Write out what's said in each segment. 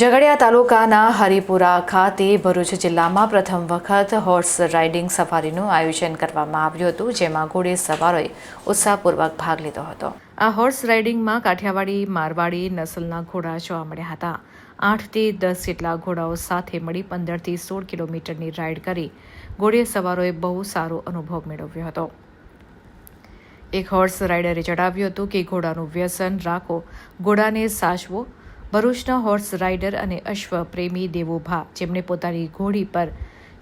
ઝઘડિયા તાલુકાના હરિપુરા ખાતે ભરૂચ જિલ્લામાં પ્રથમ વખત હોર્સ રાઇડિંગ સફારીનું આયોજન કરવામાં આવ્યું હતું, જેમાં ઘોડે સવારોએ ઉત્સાહપૂર્વક ભાગ લીધો હતો. આ હોર્સ રાઇડિંગમાં કાઠિયાવાડી, મારવાડી, નસલના ઘોડા જોવા મળ્યા હતા. આઠથી દસ જેટલા ઘોડાઓ સાથે મળી પંદરથી સોળ કિલોમીટરની રાઇડ કરી ઘોડે સવારોએ બહુ સારો અનુભવ મેળવ્યો હતો. એક હોર્સ રાઇડરે જણાવ્યું હતું કે, ઘોડાનું વ્યસન રાખો, ઘોડાને સાચવો ભરૂચના હોર્સ રાઇડર અને અશ્વ પ્રેમી દેવોભા જેમણે પોતાની ઘોડી પર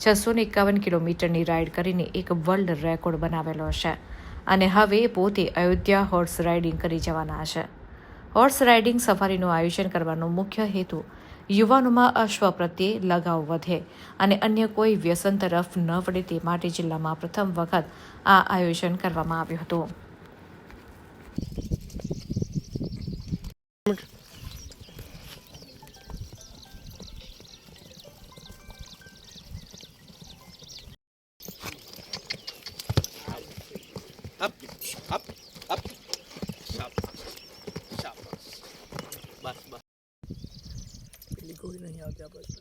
છસો ને એકાવન કિલોમીટરની રાઇડ કરીને એક વર્લ્ડ રેકોર્ડ બનાવેલો છે અને હવે પોતે અયોધ્યા હોર્સ રાઇડિંગ કરી જવાના છે. હોર્સ રાઇડિંગ સફારીનું આયોજન કરવાનો મુખ્ય હેતુ યુવાનોમાં અશ્વ પ્રત્યે લગાવ વધે અને અન્ય કોઈ વ્યસન તરફ ન વળે તે માટે જિલ્લામાં પ્રથમ વખત આ આયોજન કરવામાં આવ્યું હતું. Up, up. શાબાશ. શાબાશ. બસ બસ પેલી ગોળી નહીં આવતી આપણે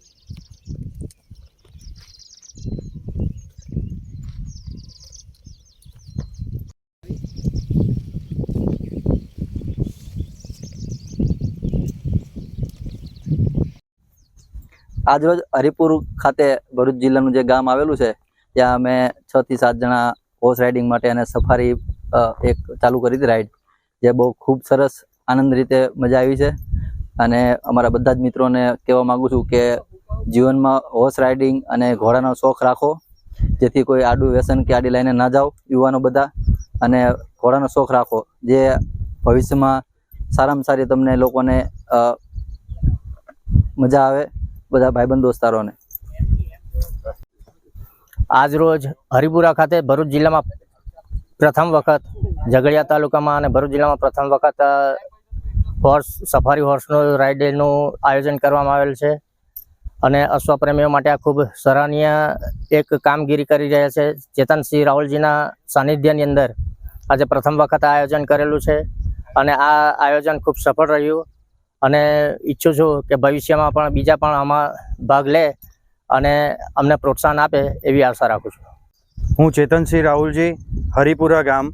આજરોજ હરિપુર ખાતે ભરૂચ જિલ્લાનું જે ગામ આવેલું છે ત્યાં અમે છ થી સાત જણા હોર્સ રાઇડિંગ માટે અને સફારી એક ચાલુ કરી હતી રાઈડ જે બહુ ખૂબ સરસ આનંદ રીતે મજા આવી છે. અને અમારા બધા જ મિત્રોને કહેવા માગું છું કે જીવનમાં હોર્સ રાઇડિંગ અને ઘોડાનો શોખ રાખો. જેથી કોઈ આડું વ્યસન કે આડી લઈને ના જાઓ, યુવાનો બધા. અને ઘોડાનો શોખ રાખો, જે ભવિષ્યમાં સારામાં સારી તમને લોકોને મજા આવે બધા ભાઈબંધ દોસ્તારોને. આજરોજ હરિપુરા ખાતે ભરૂચ જિલ્લામાં પ્રથમ વખત ઝઘડિયા તાલુકામાં અને ભરૂચ જિલ્લામાં પ્રથમ વખત હોર્સ સફારી હોર્સનું રાઇડનું આયોજન કરવામાં આવેલ છે. અને અશ્વપ્રેમીઓ માટે આ ખૂબ સરાહનીય એક કામગીરી કરી રહ્યા છે. ચેતનસિંહ રાહુલજીના સાનિધ્યની અંદર આજે પ્રથમ વખત આ આયોજન કરેલું છે અને આ આયોજન ખૂબ સફળ રહ્યું. અને ઈચ્છું છું કે ભવિષ્યમાં પણ બીજા પણ આમાં ભાગ લે અને અમને પ્રોત્સાહન આપે એવી આશા રાખું છું. હું ચેતનસિંહ રાહુલજી, હરિપુરા ગામ.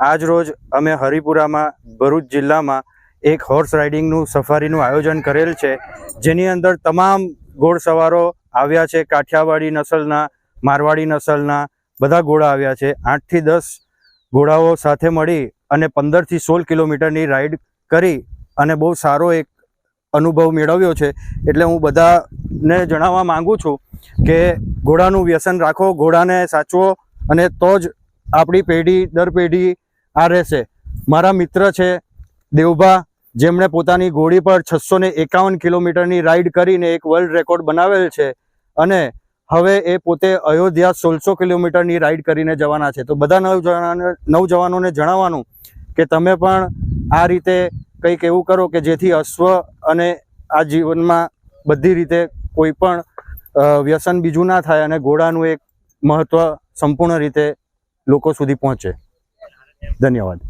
આજ રોજ અમે હરિપુરામાં ભરૂચ જિલ્લામાં એક હોર્સ રાઇડિંગનું સફારીનું આયોજન કરેલ છે, જેની અંદર તમામ ઘોડસવારો આવ્યા છે, કાઠિયાવાડી નસલના, મારવાડી નસલના, બધા ઘોડા આવ્યા છે. આઠથી દસ ઘોડાઓ સાથે મળી અને પંદરથી સોળ કિલોમીટરની રાઈડ કરી અને બહુ સારો એક અનુભવ મેળવ્યો છે. એટલે હું બધાને જણાવવા માગું છું કે ઘોડાનું વ્યસન રાખો, ઘોડાને સાચવો અને તો જ આપણી પેઢી, દર પેઢી આ રહેશે. મારા મિત્ર છે દેવભા, જેમણે પોતાની ઘોડી પર છસો ને એકાવન કિલોમીટરની રાઈડ કરીને એક વર્લ્ડ રેકોર્ડ બનાવેલ છે અને હવે એ પોતે અયોધ્યા સોળસો કિલોમીટરની રાઈડ કરીને જવાના છે. તો બધા નવજવાનોને નવજવાનોને જણાવવાનું કે તમે પણ આ રીતે કંઈક એવું કરો કે જેથી અશ્વ અને આ જીવનમાં બધી રીતે કોઈ પણ વ્યસન બીજું ના થાય અને ઘોડાનું એક મહત્વ સંપૂર્ણ રીતે લોકો સુધી પહોંચે. ધન્યવાદ.